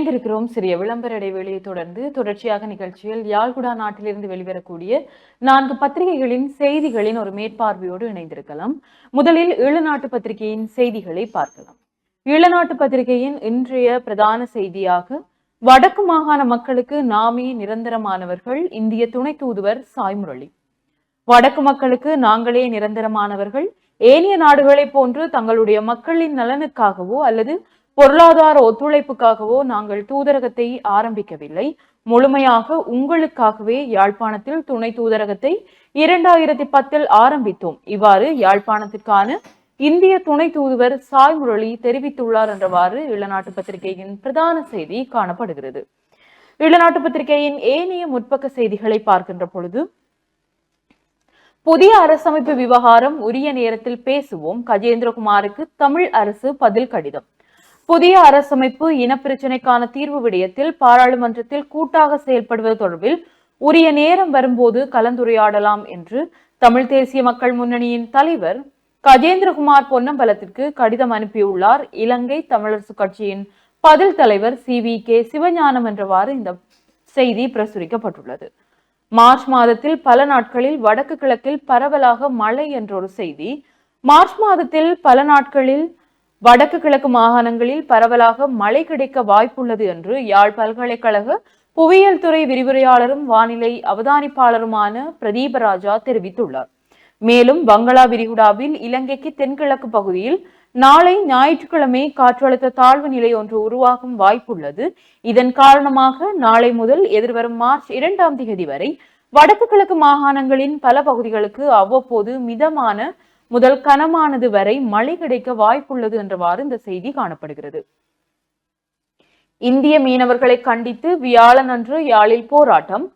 இணைந்திருக்கிறோம். சிறிய விளம்பர இடைவெளியை தொடர்ந்து தொடர்ச்சியாக நிகழ்ச்சியில் யாழ்குடா நாட்டிலிருந்து வெளிவரக்கூடிய நான்கு பத்திரிகைகளின் செய்திகளின் ஒரு மேற்பார்வையோடு இணைந்திருக்கலாம். முதலில் ஈழநாட்டு பத்திரிகையின் செய்திகளை பார்க்கலாம். ஈழநாட்டு பத்திரிகையின் இன்றைய பிரதான செய்தியாக வடக்கு மாகாண மக்களுக்கு நாமே நிரந்தரமானவர்கள் இந்திய துணை தூதுவர் சாய்முரளி வடக்கு மக்களுக்கு நாங்களே நிரந்தரமானவர்கள் ஏனைய நாடுகளைப் போன்று தங்களுடைய மக்களின் நலனுக்காகவோ அல்லது பொருளாதார ஒத்துழைப்புக்காகவோ நாங்கள் தூதரகத்தை ஆரம்பிக்கவில்லை. முழுமையாக உங்களுக்காகவே யாழ்ப்பாணத்தில் துணை தூதரகத்தை இரண்டாயிரத்தி பத்தில் ஆரம்பித்தோம். இவ்வாறு யாழ்ப்பாணத்திற்கான இந்திய துணை தூதுவர் சாய் முரளி தெரிவித்துள்ளார் என்றவாறு இளநாட்டு பத்திரிகையின் பிரதான செய்தி காணப்படுகிறது. இளநாட்டு பத்திரிகையின் ஏனைய முற்பக்க செய்திகளை பார்க்கின்ற பொழுது புதிய அரசமைப்பு விவகாரம் உரிய நேரத்தில் பேசுவோம். கஜேந்திரகுமாருக்கு தமிழ் அரசு பதில் கடிதம். புதிய அரசமைப்பு இனப்பிரச்சினைக்கான தீர்வு விடயத்தில் பாராளுமன்றத்தில் கூட்டாக செயல்படுவது தொடர்பில் உரிய நேரம் வரும்போது கலந்துரையாடலாம் என்று தமிழ் தேசிய மக்கள் முன்னணியின் தலைவர் கஜேந்திரகுமார் பொன்னம்பலத்திற்கு கடிதம் அனுப்பியுள்ளார். இலங்கை தமிழரசு கட்சியின் பதில் தலைவர் சி வி கே சிவஞானம் என்றவாறு இந்த செய்தி பிரசுரிக்கப்பட்டுள்ளது. மார்ச் மாதத்தில் பல நாட்களில் வடக்கு கிழக்கில் பரவலாக மழை என்ற ஒரு செய்தி மார்ச் மாதத்தில் பல நாட்களில் வடக்கு கிழக்கு மாகாணங்களில் பரவலாக மழை கிடைக்க வாய்ப்புள்ளது என்று யாழ் பல்கலைக்கழக புவியியல் துறை விரிவுரையாளரும் வானிலை அவதானிப்பாளருமான பிரதீபராஜா தெரிவித்துள்ளார். மேலும் பங்களா விரிகுடாவில் இலங்கைக்கு தென்கிழக்கு பகுதியில் நாளை ஞாயிற்றுக்கிழமை காற்றழுத்த தாழ்வு நிலை ஒன்று உருவாகும் வாய்ப்புள்ளது. இதன் காரணமாக நாளை முதல் எதிர்வரும் மார்ச் இரண்டாம் தேதி வரை வடக்கு கிழக்கு மாகாணங்களின் பல பகுதிகளுக்கு அவ்வப்போது மிதமான முதல் கனமானது வரை மழை கிடைக்க வாய்ப்புள்ளது என்றவாறு இந்த செய்தி காணப்படுகிறது. இந்திய மீனவர்களை கண்டித்து வியாழன் அன்று யாழில் போராட்டம்.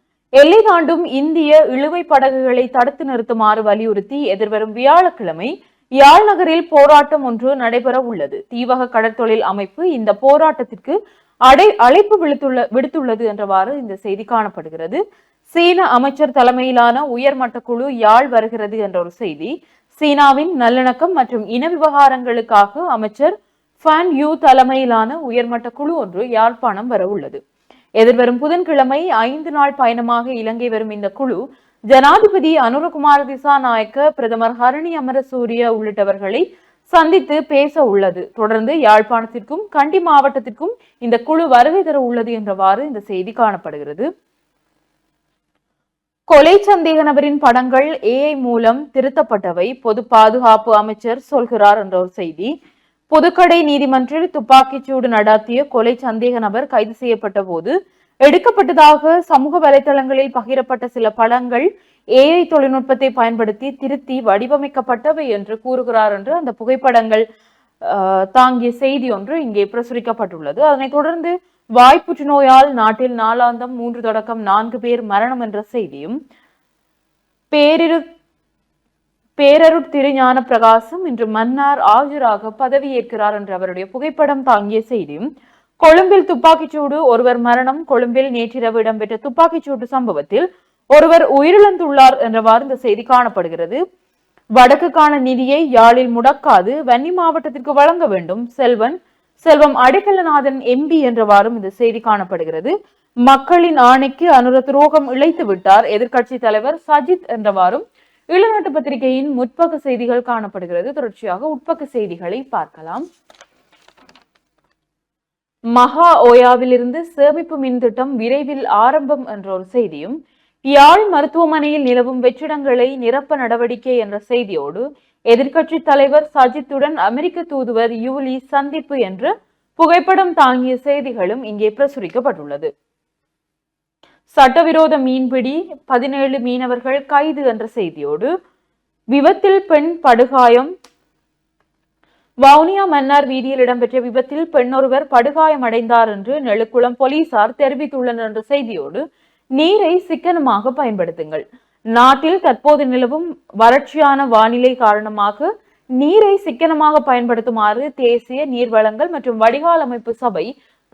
எல்லை தாண்டும் இந்திய இழுவை படகுகளை தடுத்து நிறுத்துமாறு வலியுறுத்தி எதிர்வரும் வியாழக்கிழமை யாழ் நகரில் போராட்டம் ஒன்று நடைபெற உள்ளது. தீவக கடற்தொழில் அமைப்பு இந்த போராட்டத்திற்கு அடை அழைப்பு விடுத்துள்ள விடுத்துள்ளது என்றவாறு இந்த செய்தி காணப்படுகிறது. சீன அமைச்சர் தலைமையிலான உயர்மட்ட குழு யாழ் வருகிறது என்ற ஒரு செய்தி. சீனாவின் நல்லிணக்கம் மற்றும் இன விவகாரங்களுக்காக அமைச்சர் ஃபேன் யூ தலைமையிலான உயர்மட்ட குழு ஒன்று யாழ்ப்பாணம் வர உள்ளது எதிர்வரும் புதன்கிழமை ஐந்து நாள் பயணமாக இலங்கை வரும் இந்த குழு ஜனாதிபதி அனுரகுமார் திசாநாயக்க பிரதமர் ஹரணி அமரசூரிய உள்ளிட்டவர்களை சந்தித்து பேச உள்ளது. தொடர்ந்து யாழ்ப்பாணத்திற்கும் கண்டி மாவட்டத்திற்கும் இந்த குழு வருகை தர உள்ளது என்றவாறு இந்த செய்தி காணப்படுகிறது. கொலை சந்தேக நபரின் படங்கள் ஏஐ மூலம் திருத்தப்பட்டவை பொது பாதுகாப்பு அமைச்சர் சொல்கிறார் என்ற ஒரு செய்தி. புதுக்கடை நீதிமன்றில் துப்பாக்கிச்சூடு நடாத்திய கொலை சந்தேக நபர் கைது செய்யப்பட்ட போது எடுக்கப்பட்டதாக சமூக வலைதளங்களில் பகிரப்பட்ட சில படங்கள் ஏஐ தொழில்நுட்பத்தை பயன்படுத்தி திருத்தி வடிவமைக்கப்பட்டவை என்று கூறுகிறார் என்று அந்த புகைப்படங்கள் ஆஹ், தாங்கிய செய்தி ஒன்று இங்கே பிரசுரிக்கப்பட்டுள்ளது. அதனைத் தொடர்ந்து வாய் புற்றுநோயால் நாட்டில் நாளாந்தம் மூன்று தொடக்கம் நான்கு பேர் மரணம் என்ற செய்தியும் பேரிரு பேரருட் திருஞான பிரகாசம் இன்று மன்னார் ஆஜராக பதவியேற்கிறார் என்ற அவருடைய புகைப்படம் தாங்கிய செய்தியும் கொழும்பில் துப்பாக்கிச்சூடு ஒருவர் மரணம் கொழும்பில் நேற்றிரவு இடம்பெற்ற துப்பாக்கிச்சூடு சம்பவத்தில் ஒருவர் உயிரிழந்துள்ளார் என்றவாறு இந்த செய்தி காணப்படுகிறது. வடக்குக்கான நிதியை யாழில் முடக்காது வன்னி மாவட்டத்திற்கு வழங்க வேண்டும் செல்வன் செல்வம் அடைக்கலநாதன் எம்பி என்றவாறும் இந்த செய்தி காணப்படுகிறது. மக்களின் ஆணைக்கு அனுர துரோகம் இழைத்து விட்டார். எதிர்கட்சி தலைவர் சஜித் என்றவாறும் இளநாட்டு பத்திரிகையின் முற்பக்க செய்திகள் காணப்படுகிறது. தொடர்ச்சியாக உட்பக்க செய்திகளை பார்க்கலாம். மகா ஓயாவிலிருந்து சேமிப்பு மின் திட்டம் விரைவில் ஆரம்பம் என்ற ஒரு செய்தியும் யாழ் மருத்துவமனையில் நிலவும் வெற்றிடங்களை நிரப்ப நடவடிக்கை என்ற செய்தியோடு எதிர்க்கட்சி தலைவர் சஜித்துடன் அமெரிக்க தூதுவர் யூலி சந்திப்பு என்று புகைப்படம் தாங்கிய செய்திகளும் இங்கே பிரசுரிக்கப்பட்டுள்ளது. சட்டவிரோத மீன்பிடி பதினேழு மீனவர்கள் கைது என்ற செய்தியோடு விபத்தில் பெண் படுகாயம் வவுனியா மன்னார் வீதியில் இடம்பெற்ற விபத்தில் பெண்ணொருவர் படுகாயமடைந்தார் என்று நெழுக்குளம் போலீசார் தெரிவித்துள்ளனர் என்ற செய்தியோடு நீரை சிக்கனமாக பயன்படுத்துங்கள். நாட்டில் தற்போது நிலவும் வறட்சியான வானிலை காரணமாக நீரை சிக்கனமாக பயன்படுத்துமாறு தேசிய நீர்வளங்கள் மற்றும் வடிகால் அமைப்பு சபை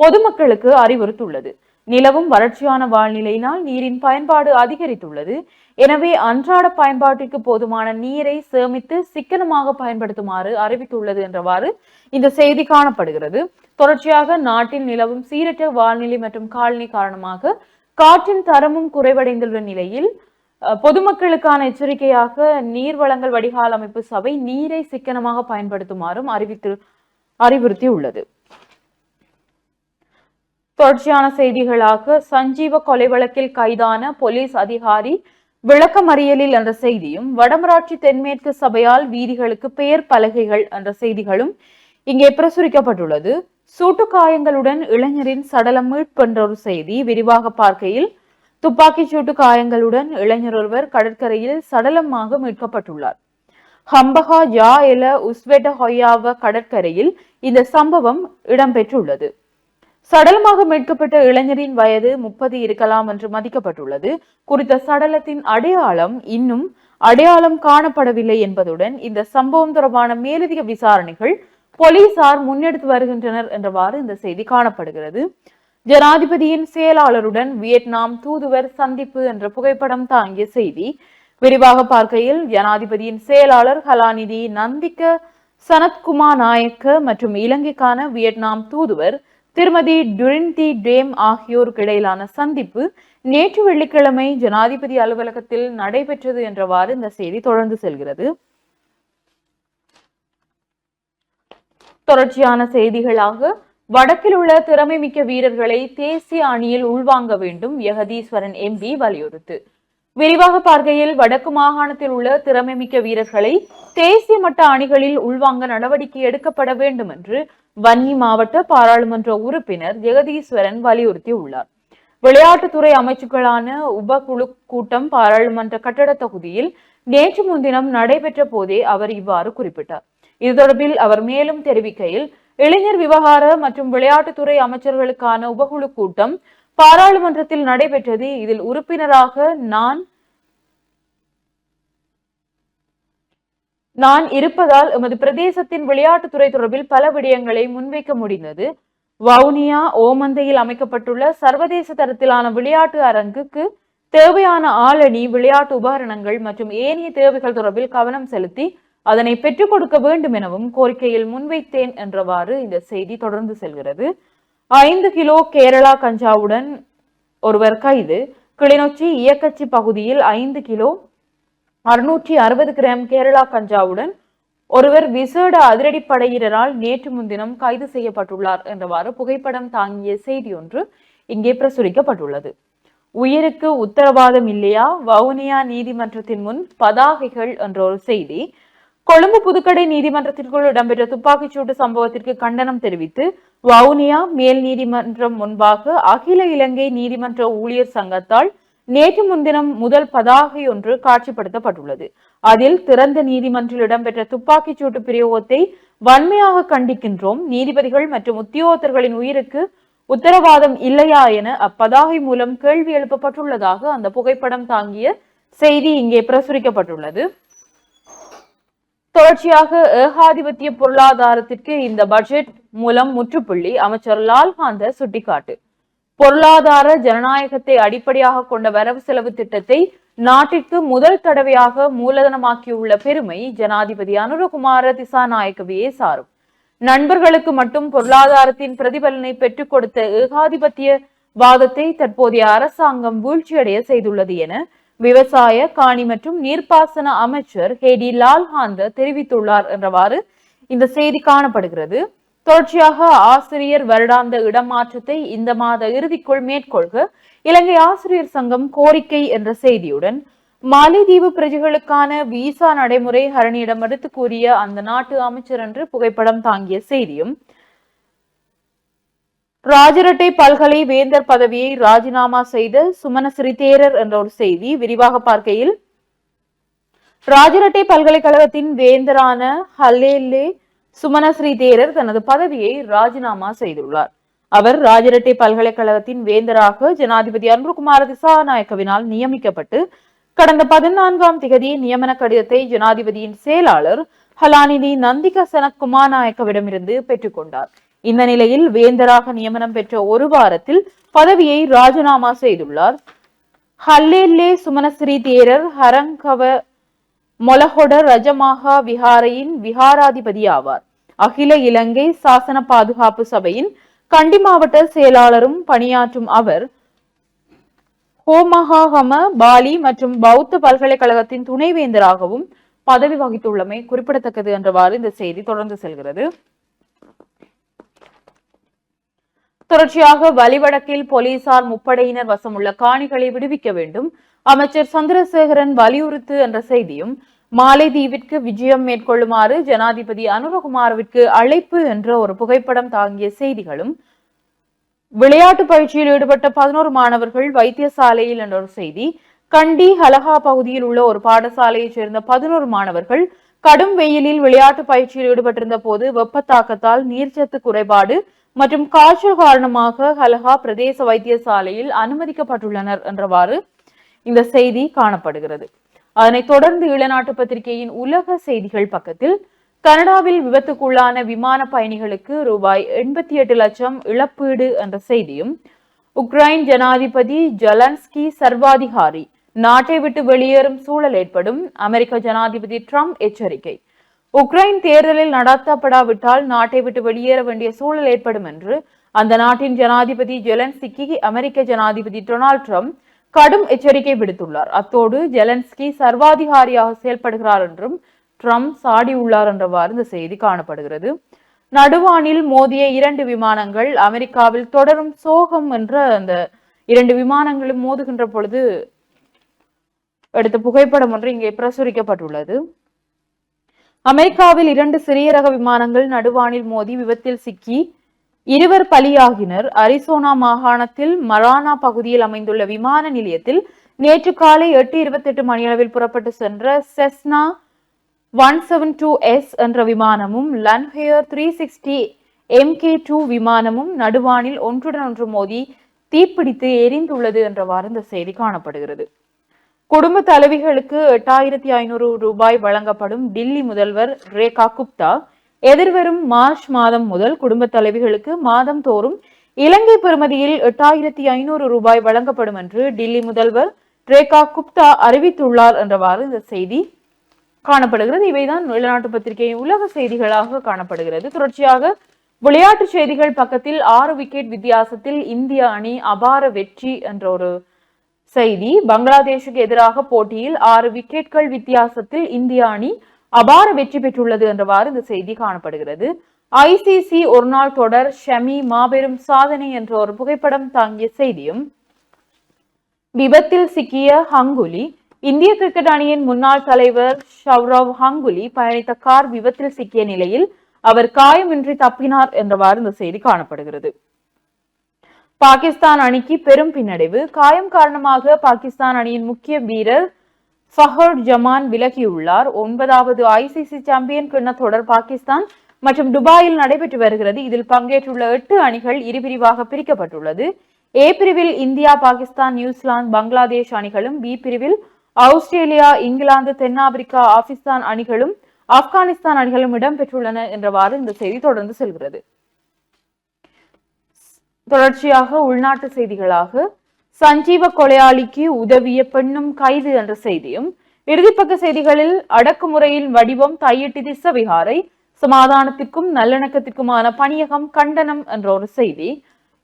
பொதுமக்களுக்கு அறிவுறுத்துள்ளது. நிலவும் வறட்சியான வானிலையினால் நீரின் பயன்பாடு அதிகரித்துள்ளது. எனவே அன்றாட பயன்பாட்டிற்கு போதுமான நீரை சேமித்து சிக்கனமாக பயன்படுத்துமாறு அறிவித்துள்ளது என்றவாறு இந்த செய்தி காணப்படுகிறது. தொடர்ச்சியாக நாட்டில் நிலவும் சீரற்ற வானிலை மற்றும் காலனி காரணமாக காற்றின் தரமும் குறைவடைந்துள்ள நிலையில் பொதுமக்களுக்கான எச்சரிக்கையாக நீர் வழங்கல் வடிகால் அமைப்பு சபை நீரை சிக்கனமாக பயன்படுத்துமாறும் அறிவித்து அறிவுறுத்தியுள்ளது. தொடர்ச்சியான செய்திகளாக சஞ்சீவ கொலை வழக்கில் கைதான போலீஸ் அதிகாரி விளக்கமறியலில் என்ற செய்தியும் வடமராட்சி தென்மேற்கு சபையால் வீதிகளுக்கு பெயர் பலகைகள் என்ற செய்திகளும் இங்கே பிரசுரிக்கப்பட்டுள்ளது. சூட்டுக்காயங்களுடன் இளைஞரின் சடலம் மீட்பென்ற ஒரு செய்தி விரிவாக பார்க்கையில் துப்பாக்கி சூட்டு காயங்களுடன் இளைஞர் ஒருவர் கடற்கரையில் சடலமாக மீட்கப்பட்டுள்ளார். ஹம்பகா ஜா எல உஸ்வெட்ட ஹொய்யாவ கடற்கரையில் இந்த சம்பவம் இடம்பெற்றுள்ளது. சடலமாக மீட்கப்பட்ட இளைஞரின் வயது முப்பது இருக்கலாம் என்று மதிக்கப்பட்டுள்ளது. குறித்த சடலத்தின் அடையாளம் இன்னும் அடையாளம் காணப்படவில்லை என்பதுடன் இந்த சம்பவம் தொடர்பான மேலதிக விசாரணைகள் போலீசார் முன்னெடுத்து வருகின்றனர் என்றவாறு இந்த செய்தி காணப்படுகிறது. ஜனாதிபதியின் செயலாளருடன் வியட்நாம் தூதுவர் சந்திப்பு என்ற புகைப்படம் தாங்கிய செய்தி. விரிவாக பார்க்கையில் ஜனாதிபதியின் செயலாளர் கலாநிதி நந்திக்க சனத்குமார் நாயக்க மற்றும் இலங்கைக்கான வியட்நாம் தூதுவர் திருமதி டுரின்தி டேம் ஆகியோருக்கு இடையிலான சந்திப்பு நேற்று வெள்ளிக்கிழமை ஜனாதிபதி அலுவலகத்தில் நடைபெற்றது என்றவாறு இந்த செய்தி தொடர்ந்து செல்கிறது. தொடர்ச்சியான செய்திகளாக வடக்கில் உள்ள திறமைமிக்க வீரர்களை தேசிய அணியில் உள்வாங்க வேண்டும் யகதீஸ்வரன் எம்பி வலியுறுத்து. விரிவாக பார்க்கையில் வடக்கு மாகாணத்தில் உள்ள திறமைமிக்க வீரர்களை தேசிய மட்ட அணிகளில் உள்வாங்க நடவடிக்கை எடுக்கப்பட வேண்டும் என்று வன்னி மாவட்ட பாராளுமன்ற உறுப்பினர் ஜெகதீஸ்வரன் வலியுறுத்தி உள்ளார் விளையாட்டுத்துறை அமைச்சுக்களான உபகுழு கூட்டம் பாராளுமன்ற கட்டட தொகுதியில் நேற்று முன்தினம் நடைபெற்ற போதே அவர் இவ்வாறு குறிப்பிட்டார். இது தொடர்பில் அவர் மேலும் தெரிவிக்கையில் இளைஞர் விவகார மற்றும் விளையாட்டுத்துறை அமைச்சர்களுக்கான உபகுழு கூட்டம் பாராளுமன்றத்தில் நடைபெற்றது. இதில் உறுப்பினராக நான் நான் இருப்பதால் எமது பிரதேசத்தின் விளையாட்டுத்துறை தொடர்பில் பல விடயங்களை முன்வைக்க முடிந்தது. வவுனியா ஓமந்தையில் அமைக்கப்பட்டுள்ள சர்வதேச தரத்திலான விளையாட்டு அரங்குக்கு தேவையான ஆளணி விளையாட்டு உபகரணங்கள் மற்றும் ஏனைய தேவைகள் தொடர்பில் கவனம் செலுத்தி அதனை பெற்றுக் கொடுக்க வேண்டும் எனவும் கோரிக்கையில் முன்வைத்தேன் என்றவாறு இந்த செய்தி தொடர்ந்து செல்கிறது. ஐந்து கிலோ கேரளா கஞ்சாவுடன் ஒருவர் கைது. கிளிநொச்சி இயக்கச்சி பகுதியில் ஐந்து கிலோ அறுநூற்றி அறுபது கிராம் கேரளா கஞ்சாவுடன் ஒருவர் விசேட அதிரடிப்படையினரால் நேற்று முன்தினம் கைது செய்யப்பட்டுள்ளார் என்றவாறு புகைப்படம் தாங்கிய செய்தி ஒன்று இங்கே பிரசுரிக்கப்பட்டுள்ளது. உயிருக்கு உத்தரவாதம் இல்லையா? வவுனியா நீதிமன்றத்தின் முன் பதாகைகள் என்ற ஒரு செய்தி கொழும்பு புதுக்கடை நீதிமன்றத்திற்குள் இடம்பெற்ற துப்பாக்கிச்சூட்டு சம்பவத்திற்கு கண்டனம் தெரிவித்து வவுனியா மேல் நீதிமன்றம் முன்பாக அகில இலங்கை நீதிமன்ற ஊழியர் சங்கத்தால் நேற்று முன்தினம் முதல் பதாகை ஒன்று காட்சிப்படுத்தப்பட்டுள்ளது. அதில் திறந்த நீதிமன்றில் இடம்பெற்ற துப்பாக்கிச்சூட்டு பிரயோகத்தை வன்மையாக கண்டிக்கின்றோம். நீதிபதிகள் மற்றும் உத்தியோகத்தர்களின் உயிருக்கு உத்தரவாதம் இல்லையா என அப்பதாகை மூலம் கேள்வி எழுப்பப்பட்டுள்ளதாக அந்த புகைப்படம் தாங்கிய செய்தி இங்கே பிரசுரிக்கப்பட்டுள்ளது. தொடர்ச்சியாக ஏகாதிபத்திய பொருளாதாரத்திற்கு இந்த பட்ஜெட் மூலம் முற்றுப்புள்ளி அமைச்சர் லால்காந்த சுட்டிக்காட்டு. பொருளாதார ஜனநாயகத்தை அடிப்படையாக கொண்ட வரவு செலவு திட்டத்தை நாட்டிற்கு முதல் தடவையாக மூலதனமாக்கியுள்ள பெருமை ஜனாதிபதி அனுரகுமார திசாநாயக்கவையே சாரும். நண்பர்களுக்கு மட்டும் பொருளாதாரத்தின் பிரதிபலனை பெற்றுக் கொடுத்த ஏகாதிபத்திய வாதத்தை தற்போதைய அரசாங்கம் வீழ்ச்சியடைய செய்துள்ளது என விவசாய காணி மற்றும் நீர்ப்பாசன அமைச்சர் ஹேடி லால்ஹாந்த தெரிவித்துள்ளார் என்றவாறு இந்த செய்தி காணப்படுகிறது. தொடர்ச்சியாக ஆசிரியர் வருடாந்த இடமாற்றத்தை இந்த மாத இறுதிக்குள் மேற்கொள்க இலங்கை ஆசிரியர் சங்கம் கோரிக்கை என்ற செய்தியுடன் மாலைதீவு பிரஜைகளுக்கான விசா நடைமுறை ஹரணியிடம் எடுத்து கூறிய அந்த நாட்டு அமைச்சர் என்று புகைப்படம் தாங்கிய செய்தியும் ராஜரட்டை பல்கலை வேந்தர் பதவியை ராஜினாமா செய்த சுமனசிறி தேரர் என்ற ஒரு செய்தி விரிவாக பார்க்கையில் ராஜரட்டை பல்கலைக்கழகத்தின் வேந்தரான ஹல்லேலே சுமனஸ்ரீ தேரர் தனது பதவியை ராஜினாமா செய்துள்ளார். அவர் ராஜரட்டை பல்கலைக்கழகத்தின் வேந்தராக ஜனாதிபதி அன்புகுமார திசாநாயக்கவினால் நியமிக்கப்பட்டு கடந்த பதினான்காம் திகதி நியமன கடிதத்தை ஜனாதிபதியின் செயலாளர் ஹலானிதி நந்திக சனத்குமார் நாயக்கவிடமிருந்து பெற்றுக்கொண்டார். இந்த நிலையில் வேந்தராக நியமனம் பெற்ற ஒரு வாரத்தில் பதவியை ராஜினாமா செய்துள்ளார். ஹல்லேல்லே சுமனஸ்ரீ தேரர் ஹரங்கவ மொலஹொட ரஜமாகா விஹாரையின் விஹாராதிபதி ஆவார். அகில இலங்கை சாசன பாதுகாப்பு சபையின் கண்டி மாவட்ட செயலாளரும் பணியாற்றும் அவர் ஹோமஹாகம பாலி மற்றும் பௌத்த பல்கலைக்கழகத்தின் துணைவேந்தராகவும் பதவி வகித்துள்ளமை குறிப்பிடத்தக்கது என்றவாறு இந்த செய்தி தொடர்ந்து செல்கிறது. தொடர்ச்சியாக வலிவடக்கில் போலீசார் முப்படையினர் வசமுள்ள காணிகளை விடுவிக்க வேண்டும். அமைச்சர் சந்திரசேகரன் வலியுறுத்து என்ற செய்தியும் மாலைதீவிற்கு விஜயம் மேற்கொள்ளுமாறு ஜனாதிபதி அனுரகுமாரவிற்கு அழைப்பு என்ற ஒரு புகைப்படம் தாங்கிய செய்திகளும் விளையாட்டு பயிற்சியில் ஈடுபட்ட பதினோரு மாணவர்கள் வைத்தியசாலையில் என்ற ஒரு செய்தி கண்டி ஹலஹா பகுதியில் உள்ள ஒரு பாடசாலையைச் சேர்ந்த பதினோரு மாணவர்கள் கடும் வெயிலில் விளையாட்டு பயிற்சியில் ஈடுபட்டிருந்த போது வெப்பத்தாக்கத்தால் நீர்ச்சத்து குறைபாடு மற்றும் காய்ச்சல் காரணமாக ஹலஹா பிரதேச வைத்தியசாலையில் அனுமதிக்கப்பட்டுள்ளனர் என்றவாறு இந்த செய்தி காணப்படுகிறது. அதனைத் தொடர்ந்து இளநாட்டு பத்திரிகையின் உலக செய்திகள் பக்கத்தில் கனடாவில் விபத்துக்குள்ளான விமான பயணிகளுக்கு ரூபாய் எண்பத்தி எட்டு லட்சம் இழப்பீடு என்ற செய்தியும் உக்ரைன் ஜனாதிபதி ஜலன்ஸ்கி சர்வாதிகாரி நாட்டை விட்டு வெளியேறும் சூழல் ஏற்படும் அமெரிக்க ஜனாதிபதி ட்ரம்ப் எச்சரிக்கை. உக்ரைன் தேர்தலில் நடத்தப்படாவிட்டால் நாட்டை விட்டு வெளியேற வேண்டிய சூழல் ஏற்படும் என்று அந்த நாட்டின் ஜனாதிபதி ஜெலன்ஸ்கி அமெரிக்க ஜனாதிபதி டொனால்ட் ட்ரம்ப் கடும் எச்சரிக்கை விடுத்துள்ளார். அத்தோடு ஜெலன்ஸ்கி சர்வாதிகாரியாக செயல்படுகிறார் என்றும் ட்ரம்ப் சாடியுள்ளார் என்றவாறு இந்த செய்தி காணப்படுகிறது. நடுவானில் மோதிய இரண்டு விமானங்கள் அமெரிக்காவில் தொடரும் சோகம் என்ற அந்த இரண்டு விமானங்களும் மோதுகின்ற பொழுது எடுத்த புகைப்படம் ஒன்று இங்கே பிரசுரிக்கப்பட்டுள்ளது. அமெரிக்காவில் இரண்டு சிறிய ரக விமானங்கள் நடுவானில் மோதி விபத்தில் சிக்கி இருவர் பலியாகினர். அரிசோனா மாகாணத்தில் மரானா பகுதியில் அமைந்துள்ள விமான நிலையத்தில் நேற்று காலை எட்டு இருபத்தெட்டு மணியளவில் புறப்பட்டு சென்ற Cessna one seven two S என்ற விமானமும் Lancair three sixty M K two விமானமும் நடுவானில் ஒன்றுடன் ஒன்று மோதி தீப்பிடித்து எரிந்துள்ளது என்றவாறு இந்த செய்தி காணப்படுகிறது. குடும்ப தலைவிகளுக்கு எட்டாயிரத்தி ஐநூறு ரூபாய் வழங்கப்படும் டில்லி முதல்வர் ரேகா குப்தா. எதிர்வரும் மார்ச் மாதம் முதல் குடும்ப தலைவிகளுக்கு மாதம் தோறும் இலங்கை பெறுமதியில் எட்டாயிரத்தி ஐநூறு ரூபாய் வழங்கப்படும் என்று டில்லி முதல்வர் ரேகா குப்தா அறிவித்துள்ளார் என்றவாறு இந்த செய்தி காணப்படுகிறது. இவைதான் வெளிநாட்டு பத்திரிகையின் உலக செய்திகளாக காணப்படுகிறது. தொடர்ச்சியாக விளையாட்டு செய்திகள் பக்கத்தில் ஆறு விக்கெட் வித்தியாசத்தில் இந்திய அணி அபார வெற்றி என்ற ஒரு செய்தி பங்களாதேஷுக்கு எதிராக போட்டியில் ஆறு விக்கெட்கள் வித்தியாசத்தில் இந்திய அணி அபார வெற்றி பெற்றுள்ளது என்றவாறு இந்த செய்தி காணப்படுகிறது. ஐசிசி ஒருநாள் தொடர் ஷமி மாபெரும் சாதனை என்ற ஒரு புகைப்படம் தாங்கிய செய்தியும் விபத்தில் சிக்கிய ஹங்குலி இந்திய கிரிக்கெட் அணியின் முன்னாள் தலைவர் ஷவ்ரவ் ஹங்குலி பயணித்த கார் விபத்தில் சிக்கிய நிலையில் அவர் காயமின்றி தப்பினார் என்றவாறு இந்த செய்தி காணப்படுகிறது. பாகிஸ்தான் அணிக்கு பெரும் பின்னடைவு. காயம் காரணமாக பாகிஸ்தான் அணியின் முக்கிய வீரர் ஃபஹர் ஜமான் விலகியுள்ளார். ஒன்பதாவது ஐசிசி சாம்பியன் கிண்ண தொடர் பாகிஸ்தான் மற்றும் துபாயில் நடைபெற்று வருகிறது. இதில் பங்கேற்றுள்ள எட்டு அணிகள் இருபிரிவாக பிரிக்கப்பட்டுள்ளது. ஏ பிரிவில் இந்தியா பாகிஸ்தான் நியூசிலாந்து பங்களாதேஷ் அணிகளும் பி பிரிவில் ஆஸ்திரேலியா இங்கிலாந்து தென்னாப்பிரிக்கா ஆப்கானிஸ்தான் அணிகளும் ஆப்கானிஸ்தான் அணிகளும் இடம்பெற்றுள்ளன என்றவாறு இந்த செய்தி தொடர்ந்து செல்கிறது. தொடர்ச்சியாக உள்நாட்டு செய்திகளாக சஞ்சீவ கொலையாளிக்கு உதவிய பெண்ணும் கைது என்ற செய்தியும் இறுதிப்பக்க செய்திகளில் அடக்குமுறையின் வடிவம் தையிட்டு திசவிகாரை சமாதானத்திற்கும் நல்லிணக்கத்திற்குமான பணியகம் கண்டனம் என்ற ஒரு செய்தி.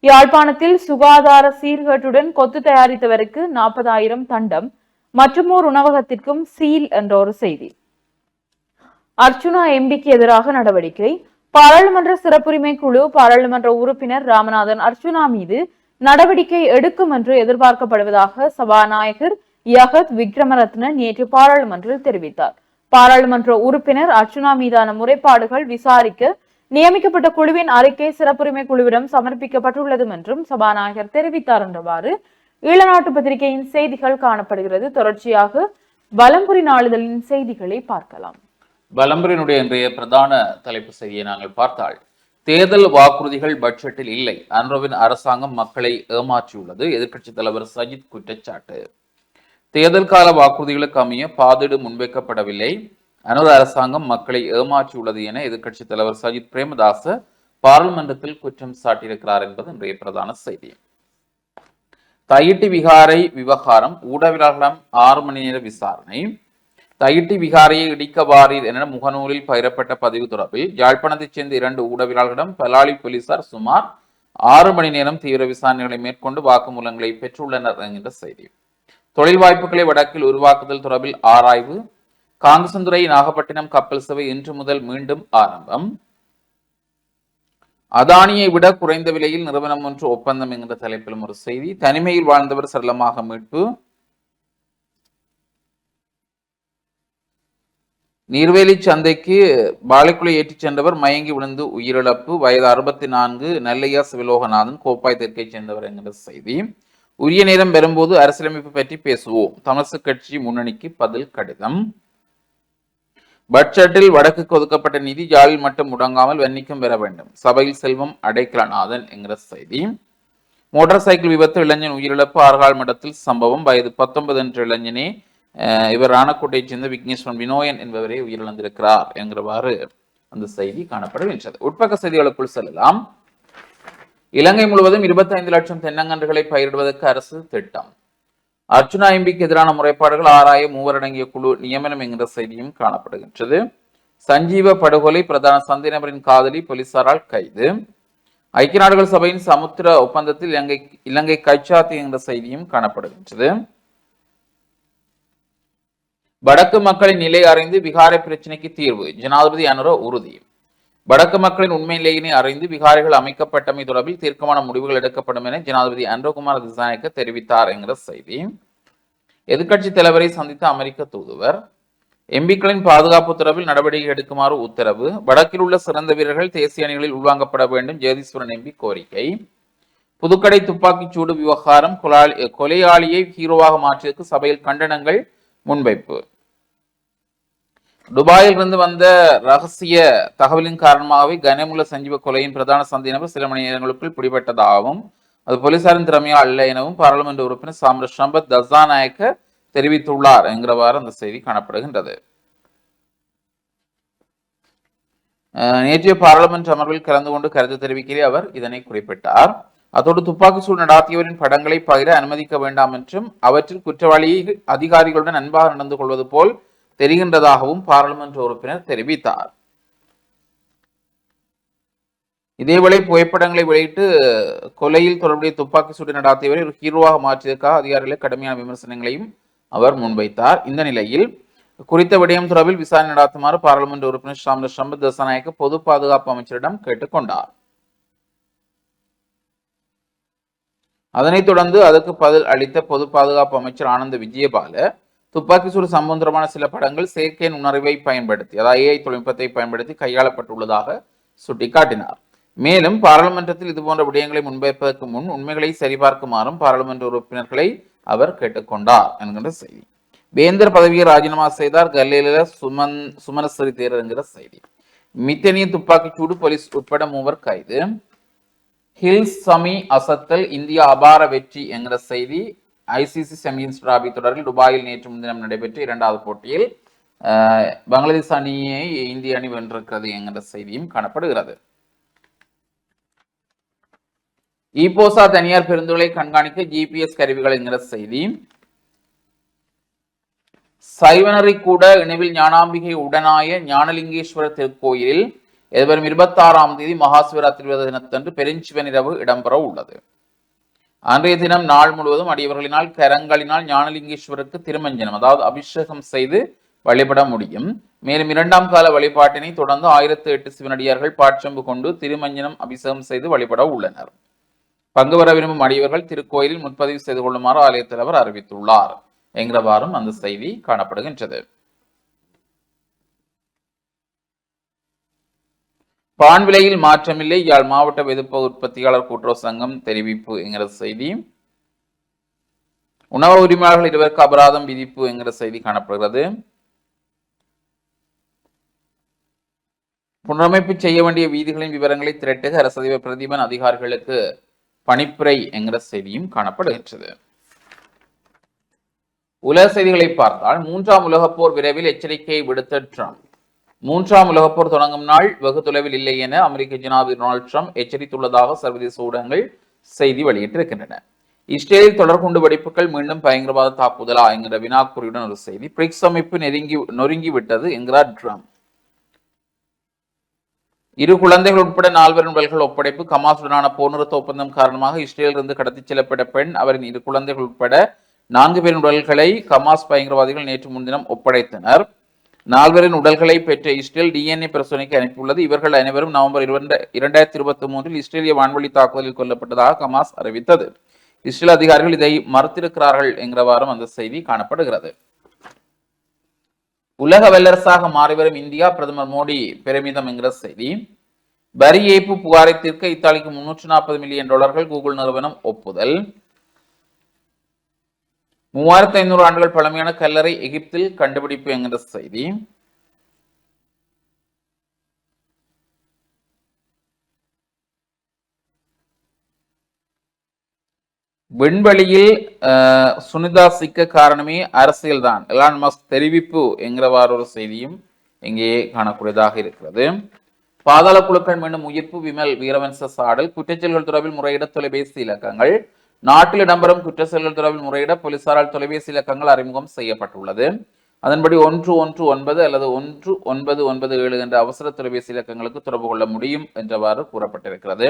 யாழ்ப்பாணத்தில் சுகாதார சீர்கேட்டுடன் கொத்து தயாரித்தவருக்கு நாற்பதாயிரம் தண்டம் மற்றுமோர் உணவகத்திற்கும் சீல் என்ற ஒரு செய்தி. அர்ச்சுனா எம்பிக்கு எதிராக நடவடிக்கை. பாராளுமன்ற சிறப்புரிமை குழு பாராளுமன்ற உறுப்பினர் ராமநாதன் அர்ஜுனா மீது நடவடிக்கை எடுக்கும் என்று எதிர்பார்க்கப்படுவதாக சபாநாயகர் யகத் விக்ரமரத்ன நேற்று பாராளுமன்றில் தெரிவித்தார். பாராளுமன்ற உறுப்பினர் அர்ச்சுனா மீதான முறைப்பாடுகள் விசாரிக்க நியமிக்கப்பட்ட குழுவின் அறிக்கை சிறப்புரிமை குழுவிடம் சமர்ப்பிக்கப்பட்டுள்ளது என்றும் சபாநாயகர் தெரிவித்தார் என்றவாறு ஈழநாட்டு பத்திரிகையின் செய்திகள் காணப்படுகிறது. தொடர்ச்சியாக வலம்புரி நாளிதழின் செய்திகளை பார்க்கலாம். வலம்பரினுடைய இன்றைய பிரதான தலைப்பு செய்தியை நாங்கள் பார்த்தால் தேர்தல் வாக்குறுதிகள் பட்ஜெட்டில் இல்லை. அன்றவின் அரசாங்கம் மக்களை ஏமாற்றியுள்ளது. எதிர்க்கட்சித் தலைவர் சஜித் குற்றச்சாட்டு. தேர்தல் கால வாக்குறுதிகளுக்கு அமைய பாதிடு முன்வைக்கப்படவில்லை. அனது அரசாங்கம் மக்களை ஏமாற்றியுள்ளது என எதிர்க்கட்சித் தலைவர் சஜித் பிரேமதாச பாராளுமன்றத்தில் குற்றம் சாட்டியிருக்கிறார் என்பது இன்றைய பிரதான செய்தி. தையிட்டி விகாரை விவகாரம் ஊடகவியலாளர்களிடம் ஆறு மணி நேர விசாரணை. தயிட்டி விகாரியை இடிக்க வாரீர் என முகநூலில் பகிரப்பட்ட பதிவு தொடர்பில் யாழ்ப்பாணத்தைச் சேர்ந்த இரண்டு ஊடகவியலாளர்களிடம் பலாலி போலீசார் சுமார் ஆறு மணி நேரம் தீவிர விசாரணைகளை மேற்கொண்டு வாக்குமூலங்களை பெற்றுள்ளனர் என்கின்ற செய்தி தொழில் வாய்ப்புகளை வடக்கில் உருவாக்குதல் தொடர்பில் ஆராய்வு காங்கசந்துறை நாகப்பட்டினம் கப்பல் சேவை இன்று முதல் மீண்டும் ஆரம்பம் அதானியை விட குறைந்த விலையில் நிறுவனம் ஒன்று ஒப்பந்தம் என்கிற தலைப்பிலும் ஒரு செய்தி தனிமையில் வாழ்ந்தவர் சரளமாக மீட்பு நீர்வேலி சந்தைக்கு பாலைக்குளை ஏற்றிச் சென்றவர் மயங்கி விழுந்து உயிரிழப்பு. வயது அறுபத்தி நான்கு நல்லையா சிவலோகநாதன் கோப்பாய் தெற்கைச் சேர்ந்தவர் என்கிற செய்தி. உரிய நேரம் வரும்போது அரசியலமைப்பு பற்றி பேசுவோம். தமிழக கட்சி முன்னணிக்கு பதில் கடிதம். பட்ஜெட்டில் வடக்குக்கு ஒதுக்கப்பட்ட நிதி ஜாலில் மட்டும் முடங்காமல் வன்னிக்கும் பெற வேண்டும். சபையில் செல்வம் அடைக்கலநாதன் என்கிற செய்தி. மோட்டார் சைக்கிள் விபத்து இளைஞன் உயிரிழப்பு ஆறுகால் மட்டத்தில் சம்பவம். வயது பத்தொன்பது என்ற இளைஞனே இவர் ராணக்கோட்டையைச் சேர்ந்த விக்னேஸ்வரன் வினோயன் என்பவரே உயிரிழந்திருக்கிறார் என்கிறவாறு அந்த செய்தி காணப்படுகின்றது. உட்பக்க செய்திகளுக்குள் செல்லலாம். இலங்கை முழுவதும் 25 லட்சம் தென்னங்கன்றுகளை பயிரிடுவதற்கு அரசு திட்டம். அர்ஜுனா எம்பிக்கு எதிரான முறைப்பாடுகள் ஆராய மூவரடங்கிய குழு நியமனம் என்கிற செய்தியும் காணப்படுகின்றது. சஞ்சீவ படுகொலை பிரதான சந்தை நபரின் காதலி போலீசாரால் கைது. ஐக்கிய நாடுகள் சபையின் சமுத்திர ஒப்பந்தத்தில் இலங்கை இலங்கை கைச்சாத்து என்ற செய்தியும் காணப்படுகின்றது. வடக்கு மக்களின் நிலை அறிந்து விகாரை பிரச்சினைக்கு தீர்வு. ஜனாதிபதி அனுர உறுதி. வடக்கு மக்களின் உண்மை நிலையினை அறிந்து விகாரைகள் அமைக்கப்பட்டமை தொடர்பில் தீர்க்கமான முடிவுகள் எடுக்கப்படும் என ஜனாதிபதி அன்ரோகுமார் திசாநாயக்க தெரிவித்தார் என்கிற செய்தி. எதிர்க்கட்சி தலைவரை சந்தித்த அமெரிக்க தூதுவர் எம்பிக்களின் பாதுகாப்பு தொடர்பில் நடவடிக்கை எடுக்குமாறு உத்தரவு வடக்கில் உள்ள சிறந்த வீரர்கள் தேசிய அணிகளில் உள்வாங்கப்பட வேண்டும் ஜெகதீஸ்வரன் எம்பி கோரிக்கை புதுக்கடை துப்பாக்கிச் சூடு விவகாரம் கொலையாளியை ஹீரோவாக மாற்றியதற்கு சபையில் கண்டனங்கள் முன்வைப்பு. துபாயில் இருந்து வந்த ரகசிய தகவலின் காரணமாகவே கனமுள்ள சஞ்சீவ கொலையின் பிரதான சந்தேகநபர் சில மணி நேரங்களுக்குள் பிடிபட்டதாகவும் அது போலீசாரின் திறமையா அல்ல எனவும் பாராளுமன்ற உறுப்பினர் சாம்ர சம்பத் தசாநாயக்க தெரிவித்துள்ளார் என்கிறவாறு அந்த செய்தி காணப்படுகின்றது. நேற்றைய பாராளுமன்ற அமர்வில் கலந்து கொண்டு கருத்து தெரிவிக்கிறே அவர் இதனை குறிப்பிட்டார். அதோடு துப்பாக்கி சூடு நடாத்தியவரின் படங்களை பகிர அனுமதிக்க வேண்டாம் என்றும் அவற்றில் குற்றவாளியை அதிகாரிகளுடன் அன்பாக நடந்து கொள்வது போல் தெரிகின்றதாகவும் பாராளுமன்ற உறுப்பினர் தெரிவித்தார். இதேவேளை புகைப்படங்களை வெளியிட்டு கொலையில் தொடர்புடைய துப்பாக்கி சூடு நடாத்தியவரை ஒரு ஹீரோவாக மாற்றியதற்காக அதிகாரிகளை கடுமையான விமர்சனங்களையும் அவர் முன்வைத்தார். இந்த நிலையில் குறித்த விடயம் தொடர்பில் விசாரணை நடாத்துமாறு பாராளுமன்ற உறுப்பினர் ஷாம்ல சம்பத் தசநாயக்க பொது பாதுகாப்பு அமைச்சரிடம் கேட்டுக்கொண்டார் அதனைத் தொடர்ந்து அதற்கு பதில் அளித்த பொது பாதுகாப்பு அமைச்சர் ஆனந்த விஜயபால துப்பாக்கி சூடு சம்பந்தமான சில படங்கள் செயற்கை உணர்வை பயன்படுத்தி அதாவது ஏஐ தொழில்நுட்பத்தை பயன்படுத்தி கையாளப்பட்டுள்ளதாக சுட்டிக்காட்டினார். மேலும் பாராளுமன்றத்தில் இதுபோன்ற விடயங்களை முன்வைப்பதற்கு முன் உண்மைகளை சரிபார்க்குமாறும் பாராளுமன்ற உறுப்பினர்களை அவர் கேட்டுக்கொண்டார் என்கின்ற செய்தி. வேந்தர் பதவியை ராஜினாமா செய்தார் கல்லையில சுமன் சுமனஸ்வரி தேரர் என்கிற செய்தி. மித்தனிய துப்பாக்கிச் சூடு போலீஸ் உட்பட மூவர் கைது. ஹில்ஸ் சமி அசத்தல் இந்தியா அபார வெற்றி என்கிற செய்தி ஐசிசி சாம்பியன்ஸ் டிராபி தொடரில் துபாயில் நேற்று முன்தினம் நடைபெற்ற இரண்டாவது போட்டியில் பங்களாதேஷ் அணியை இந்திய அணி வென்றிருக்கிறது என்கிற செய்தியும் காணப்படுகிறது. இபோசா தனியார் பேருந்துகளை கண்காணிக்க ஜிபிஎஸ் கருவிகள் என்கிற செய்தி சைவனரை கூட இணைவில் ஞானாம்பிகை உடனாய ஞானலிங்கேஸ்வரர் திருக்கோயிலில் எதிர்வரும் இருபத்தி ஆறாம் தேதி மகாசிவராத்திரி தினத்தன்று பெருஞ்சிவன் இரவு இடம்பெற உள்ளது அன்றைய தினம் நாள் முழுவதும் அடியவர்களினால் கரங்களினால் ஞானலிங்கேஸ்வருக்கு திருமஞ்சனம் அதாவது அபிஷேகம் செய்து வழிபட முடியும். மேலும் இரண்டாம் கால வழிபாட்டினை தொடர்ந்து ஆயிரத்து எட்டு சிவனடியார்கள் பாட்சம்பு கொண்டு திருமஞ்சனம் அபிஷேகம் செய்து வழிபட உள்ளனர். பங்கு வர விரும்பும் அடியவர்கள் திருக்கோயிலில் முன்பதிவு செய்து கொள்ளுமாறு ஆலய தலைவர் அறிவித்துள்ளார். என்கிறவாறும் அந்த செய்தி காணப்படுகின்றது. பான் விலையில் மாற்றமில்லை. யாழ் மாவட்ட வெதுப்ப உற்பத்தியாளர் கூட்டுறவு சங்கம் தெரிவிப்பு என்கிற செய்தி. உணவு உரிமையாளர்கள் இருவருக்கு அபராதம் விதிப்பு என்கிற செய்தி காணப்படுகிறது. புனரமைப்பு செய்ய வேண்டிய வீதிகளின் விவரங்களை திரட்டுக. அரசதிபர் பிரதீபன் அதிகாரிகளுக்கு பணிப்புரை என்கிற செய்தியும் காணப்படுகின்றது. உலக செய்திகளை பார்த்தால் மூன்றாம் உலகப் போர் விரைவில் எச்சரிக்கையை விடுத்த ட்ரம்ப். மூன்றாம் உலகப்போர் தொடங்கும் நாள் வெகு தொலைவில் இல்லை என அமெரிக்க ஜனாதிபதி டொனால்ட் ட்ரம்ப் எச்சரித்துள்ளதாக சர்வதேச ஊடகங்கள் செய்தி வெளியிட்டிருக்கின்றன. இஸ்ரேலில் தொடர்குண்டு வெடிப்புகள் மீண்டும் பயங்கரவாத தாக்குதலா என்கிற வினாக்குறியுடன் ஒரு செய்தி. பிரிக்ஸ் அமைப்பு நெருங்கி நொறுங்கி விட்டது என்கிறார் ட்ரம்ப். இரு குழந்தைகள் உட்பட நால்வரின் உடல்கள் ஒப்படைப்பு கமாசுடனான போர் நிறுத்த ஒப்பந்தம் காரணமாக இஸ்ரேலிலிருந்து கடத்திச் செல்லப்பட்ட பெண் அவரின் இரு குழந்தைகள் உட்பட நான்கு பேரின் உடல்களை கமாஸ் பயங்கரவாதிகள் நேற்று முன்தினம் ஒப்படைத்தனர். நால்வரின் உடல்களை பெற்ற இஸ்ரேல் டிஎன்ஏ பரிசோதனைக்கு அனுப்பியுள்ளது. இவர்கள் அனைவரும் நவம்பர் இரண்டு இரண்டாயிரத்தி இருபத்தி மூன்றில் இஸ்ரேலிய வான்வழி தாக்குதலில் கொல்லப்பட்டதாக கமாஸ் அறிவித்தது. இஸ்ரேல் அதிகாரிகள் இதை மறுத்திருக்கிறார்கள் என்கிறவாறும் அந்த செய்தி காணப்படுகிறது. உலக வல்லரசாக மாறிவரும் இந்தியா பிரதமர் மோடி பெருமிதம் என்கிற செய்தி. வரி ஏய்ப்பு புகாரை தீர்க்க இத்தாலிக்கு முன்னூற்று நாற்பது மில்லியன் டாலர்கள் கூகுள் நிறுவனம் ஒப்புதல். மூவாயிரத்தி ஐநூறு ஆண்டுகள் பழமையான கல்லறை எகிப்தில் கண்டுபிடிப்பு என்கிற செய்தி. விண்வெளியில் சுனிதா சிக்க காரணமே அரசியல்தான். எலான் மஸ்க் தெரிவிப்பு என்கிறவாறு ஒரு செய்தியும் இங்கே காணக்கூடியதாக இருக்கிறது. பாதாள குழுக்கள் மீண்டும் உயிர்ப்பு விமல் வீரவன்ச சாடல் குற்றச்செயல்கள் தொடர்பில் முறையிட தொலைபேசி இலக்கங்கள் நாட்டில் இடம்பெறும் குற்றச்செயல்கள் தொடர்பில் முறையிட போலீசாரால் தொலைபேசி இலக்கங்கள் அறிமுகம் செய்யப்பட்டுள்ளது. அதன்படி ஒன்று ஒன்று ஒன்பது அல்லது ஒன்று ஒன்பது ஒன்பது ஏழு என்ற அவசர தொலைபேசி இலக்கங்களுக்கு தொடர்பு கொள்ள முடியும் என்றவாறு கூறப்பட்டிருக்கிறது.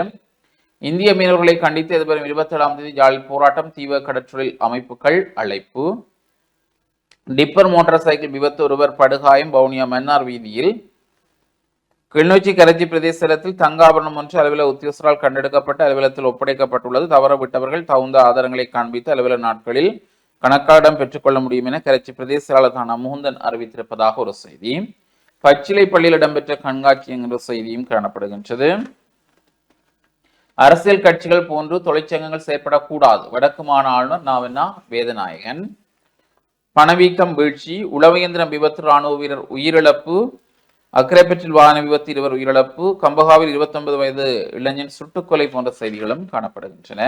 இந்திய மீனவர்களை கண்டித்து எதிர்வரும் இருபத்தி ஏழாம் தேதி யாழ் போராட்டம் தீவிர கடற்றொழில் அமைப்புகள் அழைப்பு. டிப்பர் மோட்டார் சைக்கிள் விபத்து ஒருவர் படுகாயம் வவுனியா மன்னார் வீதியில் கிளிநொச்சி கரைச்சி பிரதேசத்தில் தங்காபரணம் ஒன்று அலுவலக உத்தியோகஸ்தரால் கண்டெடுக்கப்பட்டு அலுவலகத்தில் ஒப்படைக்கப்பட்டுள்ளது. தவற விட்டவர்கள் தகுந்த ஆதாரங்களை காண்பித்து அலுவலக நாட்களில் கணக்காடம் பெற்றுக்கொள்ள முடியும் என கரைச்சி பிரதேச செயலாளர் முகுந்தன் அறிவித்திருப்பதாக ஒரு செய்தி. பச்சிலை பள்ளியில் இடம்பெற்ற கண்காட்சி என்ற செய்தியும் காணப்படுகின்றது. அரசியல் கட்சிகள் போன்று தொழிற்சங்கங்கள் செயற்படக்கூடாது. வடக்கு மாநில ஆளுநர் நாவண்ணா வேதநாயகன். பணவீக்கம் வீழ்ச்சி. உளவியந்திரம் விபத்து ராணுவ வீரர் உயிரிழப்பு. அக்கரைப்பற்றில் வாகன விபத்து இருவர் உயிரிழப்பு கம்பகாவில் 29 வயது இளைஞன் சுட்டுக்கொலை போன்ற செய்திகளும் காணப்படுகின்றன.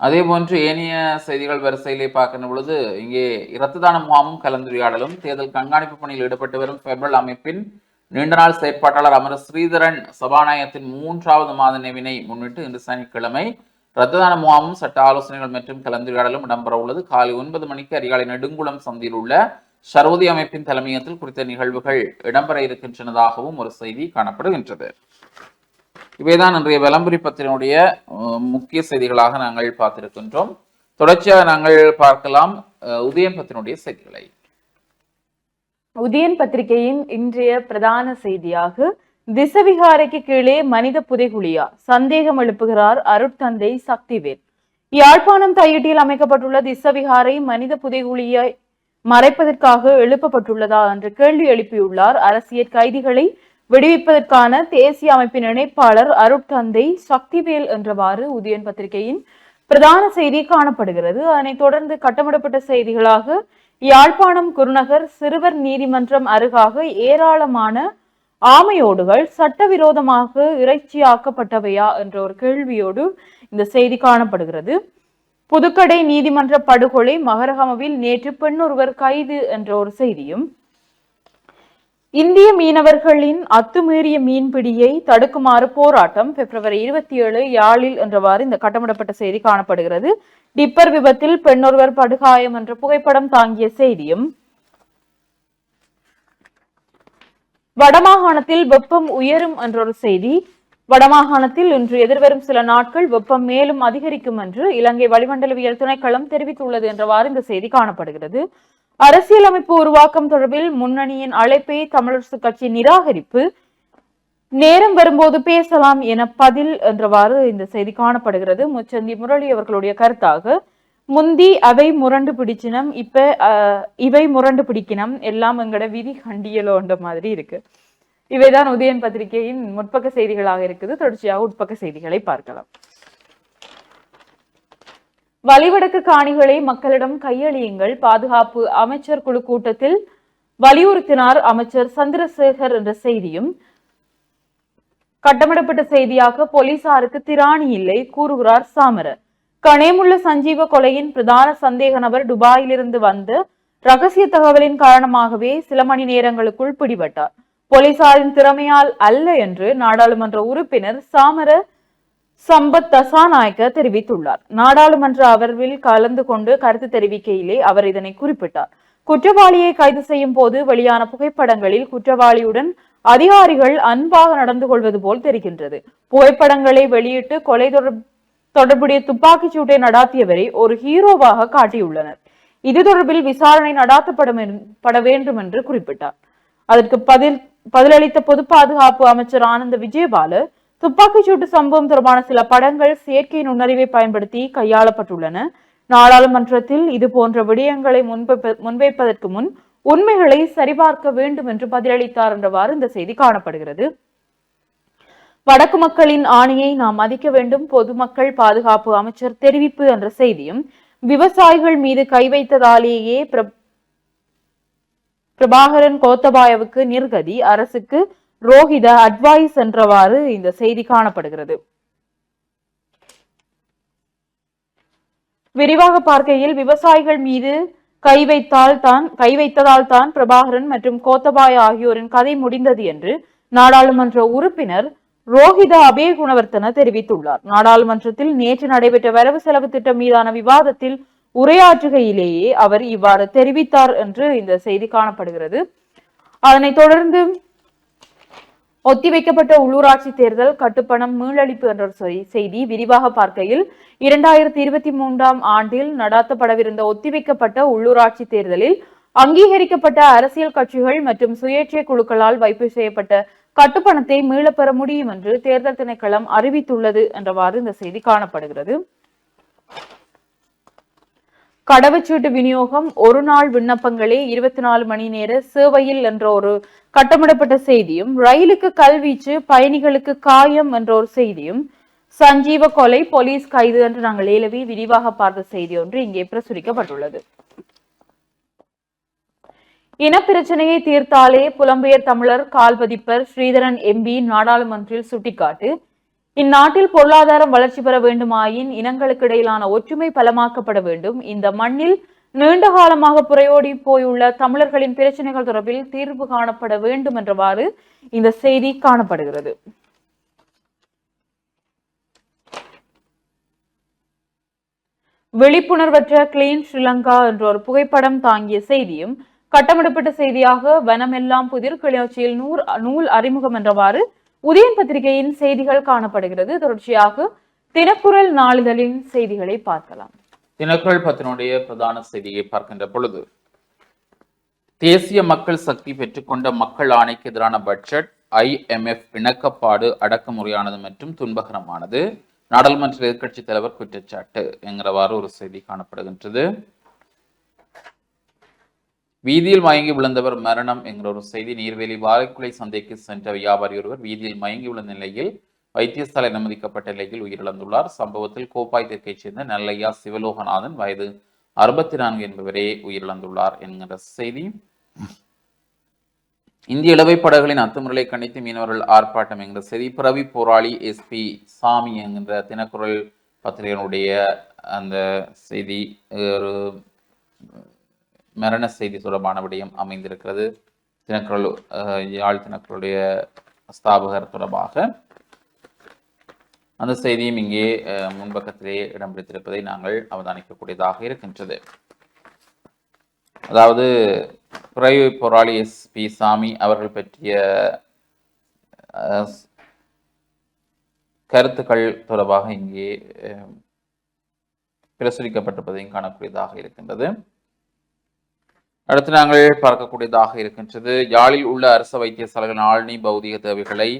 அதே போன்று ஏனைய செய்திகள் வரிசையிலே பார்க்கின்ற பொழுது இங்கே இரத்த தான முகாமும் கலந்துரையாடலும் தேர்தல் கண்காணிப்பு பணியில் ஈடுபட்டு வரும் பெபரல் அமைப்பின் நீண்ட நாள் செயற்பாட்டாளர் அமர ஸ்ரீதரன் சபாநாயகத்தின் மூன்றாவது மாத நினைவினை முன்னிட்டு இன்று சனிக்கிழமை இரத்த தான முகாமும் சட்ட ஆலோசனைகள் மற்றும் கலந்துரையாடலும் இடம்பெற உள்ளது காலை ஒன்பது மணிக்கு அதிகாலை நெடுங்குளம் சந்தியில் உள்ள சர்வதி அமைப்பின் தலைமையகத்தில் குறித்த நிகழ்வுகள் இடம்பெற இருக்கின்றனதாகவும் ஒரு செய்தி காணப்படுகின்றது. இவைதான் இன்றைய விளம்பரி பத்தினுடைய முக்கிய செய்திகளாக நாங்கள் பார்த்திருக்கின்றோம். தொடர்ச்சியாக நாங்கள் பார்க்கலாம் அஹ், உதயம் பத்தினுடைய செய்திகளை. உதயன் பத்திரிகையின் இன்றைய பிரதான செய்தியாக திசவிகாரைக்கு கீழே மனித புதைகுழியா? சந்தேகம் எழுப்புகிறார் அருட்தந்தை சக்திவேல். யாழ்ப்பாணம் தையிட்டியில் அமைக்கப்பட்டுள்ள திசவிகாரை மனித புதைகுழியை மறைப்பதற்காக எழுப்பப்பட்டுள்ளதா என்று கேள்வி எழுப்பியுள்ளார். அரசியல் கைதிகளை விடுவிப்பதற்கான தேசிய அமைப்பின் இணைப்பாளர் அருட்தந்தை சக்திவேல் என்றவாறு உதயன் பத்திரிகையின் பிரதான செய்தி காணப்படுகிறது. அதனைத் தொடர்ந்து கட்டமிடப்பட்ட செய்திகளாக யாழ்ப்பாணம் குருநகர் சிறுவர் நீதிமன்றம் அருகாக ஏராளமான ஆமையோடுகள் சட்டவிரோதமாக இறைச்சியாக்கப்பட்டவையா என்ற ஒரு கேள்வியோடு இந்த செய்தி காணப்படுகிறது. புதுக்கடை நீதிமன்ற படுகொலை மகரகமவில் நேற்று பெண்ணொருவர் கைது என்ற ஒரு செய்தியும் இந்திய மீனவர்களின் அத்துமீறிய மீன்பிடியை தடுக்குமாறு போராட்டம் பிப்ரவரி இருபத்தி ஏழு யாழில் என்றவாறு இந்த கட்டமிடப்பட்ட செய்தி காணப்படுகிறது. டிப்பர் விபத்தில் பெண்ணொருவர் படுகாயம் என்ற புகைப்படம் தாங்கிய செய்தியும் வடமாகாணத்தில் வெப்பம் உயரும் என்ற ஒரு செய்தி வடமாகாணத்தில் இன்று எதிர்வரும் சில நாட்கள் வெப்பம் மேலும் அதிகரிக்கும் என்று இலங்கை வளிமண்டலவியல் துணைக்களம் தெரிவித்துள்ளது என்றவாறு இந்த செய்தி காணப்படுகிறது. அரசியலமைப்பு உருவாக்கம் தொடர்பில் முன்னணியின் அழைப்பை தமிழரசு கட்சி நிராகரிப்பு. நேரம் வரும்போது பேசலாம் என பதில் என்றவாறு இந்த செய்தி காணப்படுகிறது. முச்சந்தி முரளி அவர்களுடைய கருத்தாக முந்தி அவை முரண்டு பிடிச்சினம் இப்ப அஹ், இவை முரண்டு பிடிக்கினம் எல்லாம் எங்கட விதி கண்டியலோன்ற மாதிரி இருக்கு. இவைதான் உதயன் பத்திரிகையின் முற்பக்க செய்திகளாக இருக்குது. தொடர்ச்சியாக உட்பக்க செய்திகளை பார்க்கலாம். வலிவடக்கு காணிகளை மக்களிடம் கையளியுங்கள். பாதுகாப்பு அமைச்சர் குழு கூட்டத்தில் வலியுறுத்தினார் அமைச்சர் சந்திரசேகர் என்ற செய்தியும். கட்டமிடப்பட்ட செய்தியாக போலீசாருக்கு திராணி இல்லை கூறுகிறார் சாமரர். கணேமுள்ள சஞ்சீவ கொலையின் பிரதான சந்தேக நபர் துபாயிலிருந்து வந்து ரகசிய தகவலின் காரணமாகவே சில மணி நேரங்களுக்குள் பிடிபட்டார். போலீசாரின் திறமையால் அல்ல என்று நாடாளுமன்ற உறுப்பினர் சாமர சம்பத் தசாநாயக்க தெரிவித்துள்ளார். நாடாளுமன்ற அமர்வில் கலந்து கொண்டு கருத்து தெரிவிக்கையிலே அவர் இதனை குறிப்பிட்டார். குற்றவாளியை கைது செய்யும் போது வெளியான புகைப்படங்களில் குற்றவாளியுடன் அதிகாரிகள் அன்பாக நடந்து கொள்வது போல் தெரிகின்றது. புகைப்படங்களை வெளியிட்டு கொலை தொடர்புடைய துப்பாக்கிச் சூட்டை நடாத்தியவரை ஒரு ஹீரோவாக காட்டியுள்ளனர். இது தொடர்பில் விசாரணை நடாத்தப்படும் பட வேண்டும் என்று குறிப்பிட்டார். அதற்கு பதில் பதிலளித்த பொது பாதுகாப்பு அமைச்சர் ஆனந்த விஜயபாலு துப்பாக்கிச் சூட்டு சம்பவம் தொடர்பான சில படங்கள் செயற்கை நுண்ணறிவை பயன்படுத்தி கையாளப்பட்டுள்ளன. நாடாளுமன்றத்தில் இது போன்ற விடயங்களை முன்வைப்பதற்கு முன் உண்மைகளை சரிபார்க்க வேண்டும் என்று பதிலளித்தார் என்றவாறு இந்த செய்தி காணப்படுகிறது. வடக்கு மக்களின் ஆணையை நாம் மதிக்க வேண்டும் பொதுமக்கள் பாதுகாப்பு அமைச்சர் தெரிவிப்பு என்ற செய்தியும் விவசாயிகள் மீது கை வைத்ததாலேயே பிரபாகரன் கோத்தபாயவுக்கு நிர்கதி அரசுக்கு ரோஹித அட்வைஸ் என்றவாறு இந்த செய்தி காணப்படுகிறது. விரிவாக பார்க்கையில் விவசாயிகள் மீது கை வைத்தால் தான் கை வைத்ததால் தான் பிரபாகரன் மற்றும் கோத்தபாய ஆகியோரின் கதை முடிந்தது என்று நாடாளுமன்ற உறுப்பினர் ரோஹித அபே குணவர்த்தன தெரிவித்துள்ளார். நாடாளுமன்றத்தில் நேற்று நடைபெற்ற வரவு செலவு திட்டம் மீதான விவாதத்தில் உரையாற்றுகையிலேயே அவர் இவ்வாறு தெரிவித்தார் என்று இந்த செய்தி காணப்படுகிறது. அதனைத் தொடர்ந்து ஒத்திவைக்கப்பட்ட உள்ளூராட்சி தேர்தல் கட்டுப்பணம் மீளளிப்பு என்ற செய்தி விரிவாக பார்க்கையில் இரண்டாயிரத்தி இருபத்தி மூன்றாம் ஆண்டில் நடாத்தப்படவிருந்த ஒத்திவைக்கப்பட்ட உள்ளூராட்சி தேர்தலில் அங்கீகரிக்கப்பட்ட அரசியல் கட்சிகள் மற்றும் சுயேட்சை குழுக்களால் வைப்பு செய்யப்பட்ட கட்டுப்பணத்தை மீளப்பெற முடியும் என்று தேர்தல் திணைக்களம் அறிவித்துள்ளது என்றவாறு இந்த செய்தி காணப்படுகிறது. கடவுச்சீட்டு விநியோகம் ஒரு நாள் விண்ணப்பங்களே இருபத்தி நாலு மணி நேர சேவையில் என்ற ஒரு கட்டமிடப்பட்ட செய்தியும் ரயிலுக்கு கல்வீச்சு பயணிகளுக்கு காயம் என்ற ஒரு செய்தியும் சஞ்சீவ கொலை போலீஸ் கைது என்று நாங்கள் ஏலவி விரிவாக பார்த்த செய்தி ஒன்று இங்கே பிரசுரிக்கப்பட்டுள்ளது. இனப்பிரச்சனையை தீர்த்தாலே புலம்பெயர் தமிழர் கால்பதிப்பர் ஸ்ரீதரன் எம்பி நாடாளுமன்றில் சுட்டிக்காட்டு இந்நாட்டில் பொருளாதாரம் வளர்ச்சி பெற வேண்டுமாயின் இனங்களுக்கு இடையிலான ஒற்றுமை பலமாக்கப்பட வேண்டும். இந்த மண்ணில் நீண்ட காலமாக புறையோடி போயுள்ள தமிழர்களின் பிரச்சனைகள் தொடர்பில் தீர்வு காணப்பட வேண்டும் என்றவாறு இந்த செய்தி காணப்படுகிறது. விழிப்புணர்வற்ற கிளீன் ஸ்ரீலங்கா என்ற ஒரு புகைப்படம் தாங்கிய செய்தியும் கட்டமிடப்பட்ட செய்தியாக வனமெல்லாம் புதிர் கிளர்ச்சியில் நூல் அறிமுகம் என்றவாறு உதயன் பத்திரிகையின் செய்திகள் காணப்படுகிறது. தொடர்ச்சியாக தினக்குரல் நாளிதழின் செய்திகளை பார்க்கலாம். தினக்குரல் பத்தினுடைய பிரதான செய்தியை பார்க்கின்ற பொழுது தேசிய மக்கள் சக்தி பெற்றுக்கொண்ட மக்கள் ஆணைக்கு எதிரான பட்ஜெட் ஐஎம்எஃப் இணக்கப்பாடு அடக்குமுறையானது மற்றும் துன்பகரமானது. நாடாளுமன்ற எதிர்கட்சி தலைவர் குற்றச்சாட்டு என்கிறவாறு ஒரு செய்தி காணப்படுகின்றது. வீதியில் மயங்கி விழுந்தவர் மரணம் என்கிற ஒரு செய்தி நீர்வேலி வாழைக்குலை சந்தைக்கு சென்ற வியாபாரி ஒருவர் வீதியில் மயங்கி விழுந்த நிலையில் வைத்தியசாலை அனுமதிக்கப்பட்ட நிலையில் உயிரிழந்துள்ளார். சம்பவத்தில் கோப்பாய் தெற்கைச் சேர்ந்த நல்லையா சிவலோகநாதன் வயது அறுபத்தி நான்கு என்பவரே உயிரிழந்துள்ளார் என்கிற செய்தி. இந்திய இளவை படகுகளின் அத்துமுறையை கண்டித்து மீனவர்கள் ஆர்ப்பாட்டம் என்கிற செய்தி. பிறவி போராளி எஸ்பி சாமி என்கின்ற தினக்குரல் பத்திரிகையினுடைய அந்த செய்தி ஒரு மரண செய்தி தொடர்பான விடயம் அமைந்திருக்கிறது. தினக்குரல் யாழ் தினக்குரலுடைய ஸ்தாபகர் தொடர்பாக. அந்த செய்தியும் இங்கே முன்பக்கத்திலேயே முன்பக்கத்திலே இடம் பிடித்திருப்பதை நாங்கள் அவதானிக்கக்கூடியதாக இருக்கின்றது. அதாவது பிறவி போராளி எஸ். பி. சாமி அவர்கள் பற்றிய அஹ், கருத்துக்கள் தொடர்பாக இங்கே அஹ், பிரசுரிக்கப்பட்டிருப்பதையும் காணக்கூடியதாக இருக்கின்றது. அடுத்து நாங்கள் பார்க்கக்கூடியதாக இருக்கின்றது யாழில் உள்ள அரச வைத்தியசாலைகள் ஆழ்நி பௌதிக தேவைகளை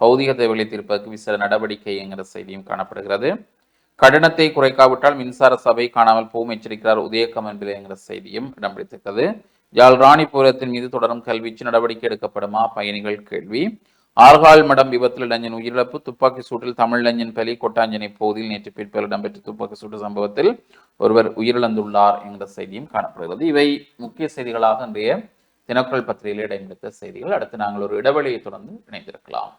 பௌதிக தேவைகளை தீர்ப்பதற்கு விசேட நடவடிக்கை என்கிற செய்தியும் காணப்படுகிறது. கட்டணத்தை குறைக்காவிட்டால் மின்சார சபை காணாமல் போகும் எச்சரிக்கிறார் உதயகம் என்பது என்கிற செய்தியும் இடம் பிடித்திருக்கிறது யாழ் ராணிபுரத்தின் மீது தொடரும் கல்வீச்சு நடவடிக்கை எடுக்கப்படுமா பயணிகள் கேள்வி. ஆர்கால் மடம் விபத்தில் இளைஞன் உயிரிழப்பு துப்பாக்கி சூட்டில் தமிழ் இளைஞன் பலி கொட்டாஞ்சனை பகுதியில் நேற்று பிற்பகல் இடம்பெற்ற துப்பாக்கி சூட்டு சம்பவத்தில் ஒருவர் உயிரிழந்துள்ளார் என்ற செய்தியும் காணப்படுகிறது. இவை முக்கிய செய்திகளாக இன்றைய தினக்குரல் பத்திரிகையில் இடம்பெற்ற செய்திகள். அடுத்து நாங்கள் ஒரு இடைவெளியை தொடர்ந்து இணைந்திருக்கலாம்.